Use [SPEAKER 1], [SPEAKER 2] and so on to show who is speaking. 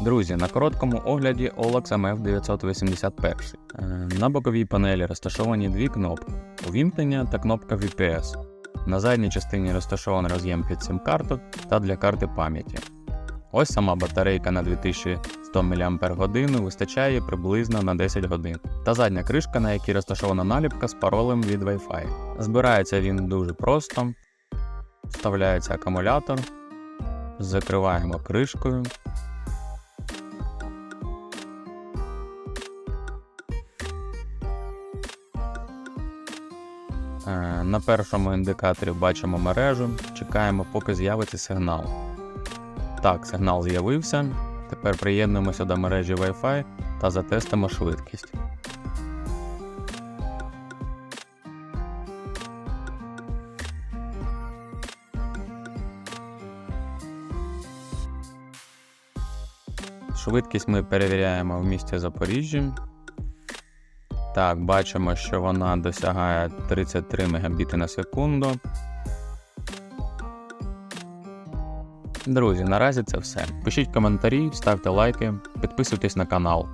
[SPEAKER 1] Друзі, на короткому огляді OLX MF 981. Е, На боковій панелі розташовані дві кнопки: увімкнення та кнопка VPS. На задній частині розташований роз'єм під сим-карту та для карти пам'яті. Ось сама батарейка на 2100 мАч вистачає приблизно на 10 годин. Та задня кришка, на якій розташована наліпка з паролем від Wi-Fi. Збирається він дуже просто. Вставляється акумулятор, закриваємо кришкою. На першому індикаторі бачимо мережу, чекаємо, поки з'явиться сигнал. Так, сигнал з'явився. Тепер приєднуємося до мережі Wi-Fi та затестимо швидкість. Швидкість ми перевіряємо в місті Запоріжжя. Так, бачимо, що вона досягає 33 Мбіти на секунду. Друзі, наразі це все. Пишіть коментарі, ставте лайки, підписуйтесь на канал.